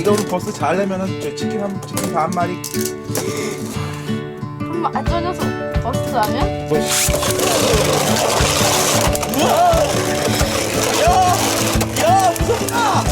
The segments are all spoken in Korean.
네가 우리 버스 잘 내면은 저 치킨 한 치킨 반 마리. 한번 아, 저 녀석 버스 하면? 뭐? 우와 야 야 무섭다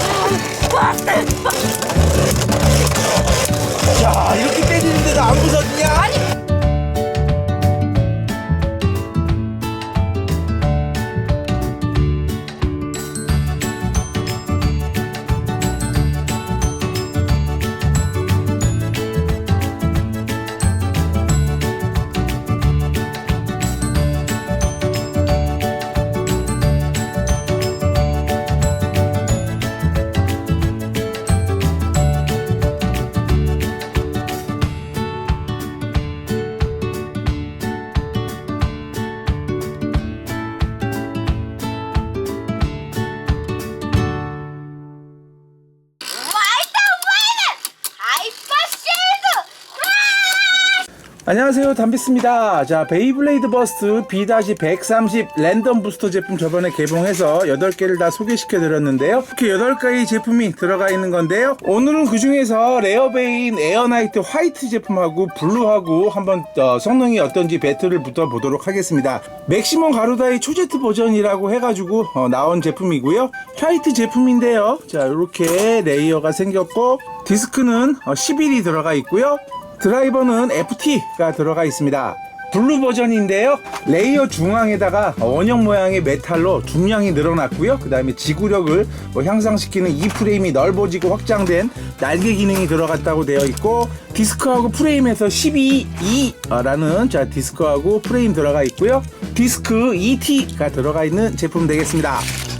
안녕하세요. 담비스입니다. 자 베이블레이드 버스트 B-130 랜덤 부스터 제품 저번에 개봉해서 8개를 다 소개시켜 드렸는데요. 이렇게 8가지 제품이 들어가 있는 건데요. 오늘은 그 중에서 레어베인 에어나이트 화이트 제품하고 블루하고 한번 어, 성능이 어떤지 배틀을 붙어 보도록 하겠습니다. 맥시멈 가루다이 초제트 버전이라고 해가지고 어, 나온 제품이고요. 화이트 제품인데요. 자 이렇게 레이어가 생겼고 디스크는 11이 들어가 있고요 드라이버는 FT가 들어가 있습니다. 블루 버전인데요. 레이어 중앙에다가 원형 모양의 메탈로 중량이 늘어났고요. 그 다음에 지구력을 뭐 향상시키는 이 프레임이 넓어지고 확장된 날개 기능이 들어갔다고 되어 있고 디스크하고 프레임에서 12E라는 자 디스크하고 프레임 들어가 있고요. 디스크 ET가 들어가 있는 제품 되겠습니다.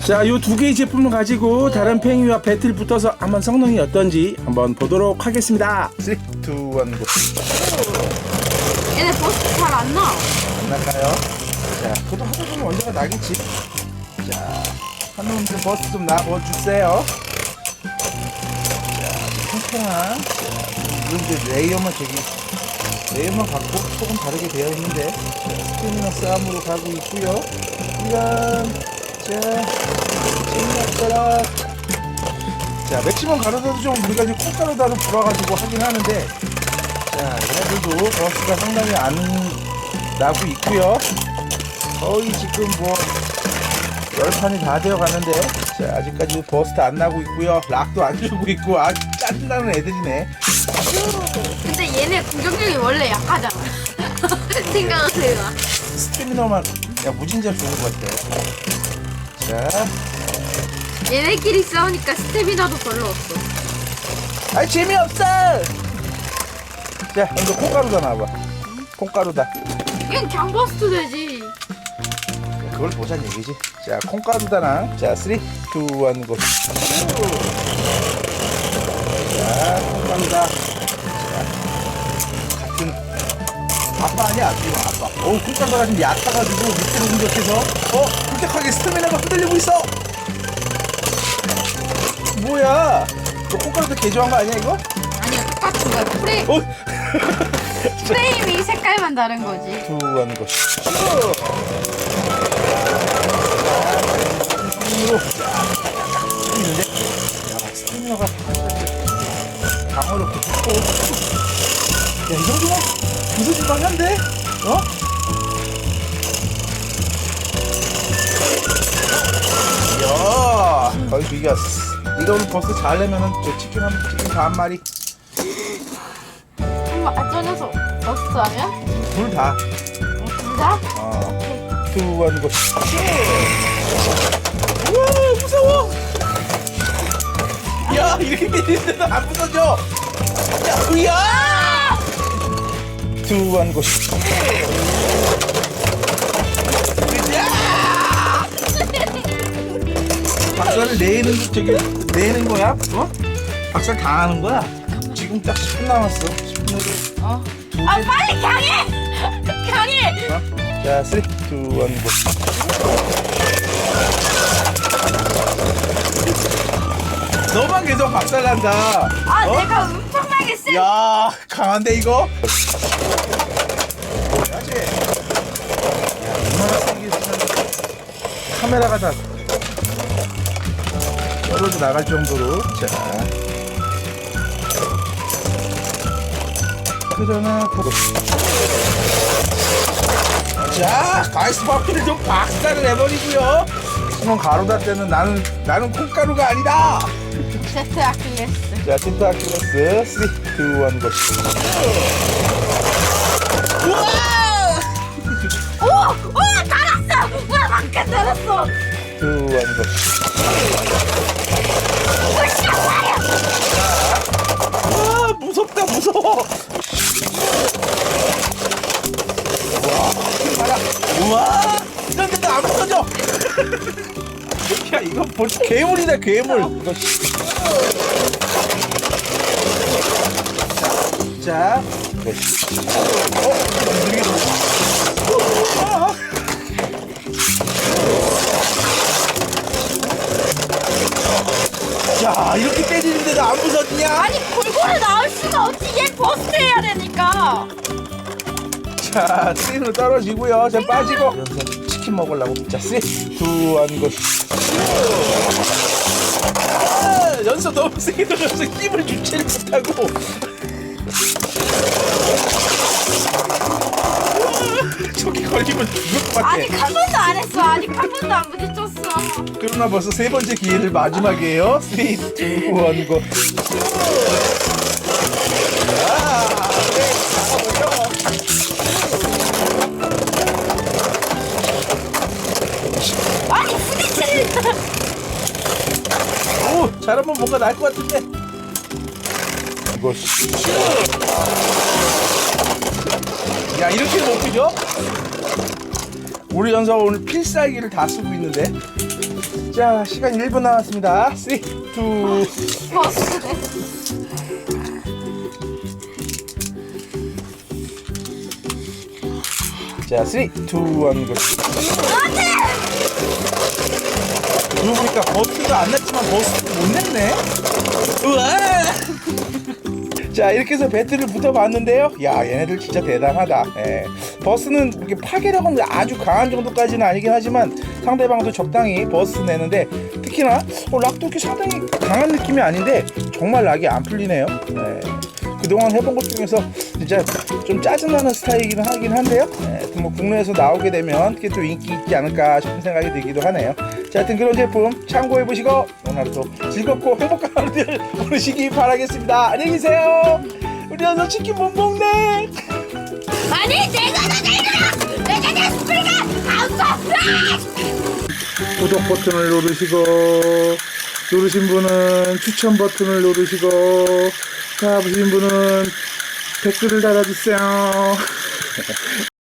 자, 요 두 개의 제품을 가지고 다른 팽이와 배틀 붙어서 한번 성능이 어떤지 한번 보도록 하겠습니다. 3, 2, 1, 고. 얘네 버스 잘 안 나. 안 날까요? 자, 그래도 하다 보면 언제가 나겠지. 자, 한놈들 버스 좀 나와주세요. 자, 팽팽한. 자, 이런 이제 레이어만 저기, 레이어만 갖고 조금 다르게 되어 있는데, 자, 스테미너 싸움으로 가고 있고요 이런, 자, 자, 맥시멈 가루다도 좀 우리가 이제 콩가루다로 불어가지고 하긴 하는데, 자, 얘네들도 버스가 상당히 안 나고 있고요. 거의 지금 뭐 열판이 다 되어 가는데, 자, 아직까지 버스도 안 나고 있고요. 락도 안 주고 있고, 아, 짜증나는 애들이네. 근데 얘네 공격력이 원래 약하잖아. 생각하세요. 스태미너만 야 무진자 좋은 것 같아. 자, 얘네끼리 싸우니까 스태미나도 별로 없어. 아 재미없어. 자, 먼저 콩가루다 나와봐. 콩가루다. 이건 그냥 버스트 되지. 그걸 보자는 얘기지. 자, 콩가루다랑 자, 3, 2, 1, 고. 자, 콩가루다. 자, 같은 아빠 아니야? 이거 아빠. 어, 콩가루가 좀 얕아가지고 밑으로 공격해서 어, 급격하게 스태미나가 흔들리고 있어. 뭐야? 너 콩가루도 개조한 거 아니야 이거? 아니야 똑같은 거야. 프레임 어? 프레임이 색깔만 다른 거지. 두한 거. 있는데, 야, 스태미너가 방어력도 좋고, 야, 이 정도면 부서질만 한데? 어? 야, 거의 비겼어. 오늘 버스 잘 내면은 저 치킨 한 치킨 반 마리 아, 저 녀석 버스 하면? 둘 다. 둘 다? 어. 투원 고. 우와 무서워. 야 이렇게 때리는데도 안 부서져. 야 으야. 투원 고. 박살을 내는 저기 내는 거야? 어? 박살 다 하는 거야? 지금 딱 10분 남았어. 10분 내로. 어. 두 아 개. 빨리 강해! 강해! 어? 자, 3, 2, 1, 고. 너만 계속 박살 난다. 아 어? 내가 엄청나게 세. 야, 강한데 이거? 뭐야지? 야, 얼마나 세게 쓰면 카메라가 다 떨어져 나갈 정도로. 자, 그러나 보고. 자, 가이스 버피를 좀 박살을 내버리고요. 그럼 가루다 때는 나는 나는 콩가루가 아니다. 세트 아킬레스. 자, 틴트 아킬레스 3, 2, 1, 고. 우와! 오! 오! 달았어! 우와 밖에 달았어! 2, 1, 고. 으 우와, 이런데도 안 터져. 야, 이거 뭐 괴물이다, 괴물. 이거 씨. 자, 이거 씨. 어, 이게 아. 자, 이렇게 때리는데도 안 무섭냐? 아니 골고루 나올 수가 없지 얘 버스트 해야 되니까 자, 스리로 떨어지고요. 자, 빠지고. 연서 치킨 먹으려고. 자, 스리. 두, 한 것. 아, 연서 너무 세게 돌려서 힘을 주체를 못하고. 우와, 저기 걸리면 죽을 것 같아. 아직 한 번도 안 했어 아직 한 번도 안 부딪혔어 그러나 벌써 세 번째 기회를 마지막이에요. 스리, 두, 한 것. 잘하면 뭔가 날 것 같은데. 이거 씨. 야, 이렇게 못 피죠? 우리 연서 오늘 필살기를 다 쓰고 있는데. 자, 시간 1분 남았습니다. 3, 2, 버스네 자, 3, 2, 1, 고. 그러고 보니까 버스가 안 났지만 버스도 못 냈네. 우와! 자, 이렇게 해서 배트를 붙어봤는데요. 야, 얘네들 진짜 대단하다. 예. 버스는 이렇게 파괴력은 아주 강한 정도까지는 아니긴 하지만 상대방도 적당히 버스 내는데 특히나 어, 락도 이렇게 상당히 강한 느낌이 아닌데 정말 락이 안 풀리네요. 예. 그동안 해본 것 중에서 진짜 좀 짜증나는 스타일이긴 하긴 한데요. 예, 뭐 국내에서 나오게 되면 그게 또 인기 있지 않을까 싶은 생각이 들기도 하네요. 자, 하여튼 그런 제품 참고해 보시고 오늘 하루도 즐겁고 행복한 하루들 보내시기 바라겠습니다. 안녕히 계세요. 우리 연서 치킨 못 먹네. 아니 내가 다 내가 내가 내 스프링가 아웃 구독 버튼을 누르시고 누르신 분은 추천 버튼을 누르시고 다 보신 분은 댓글을 달아주세요.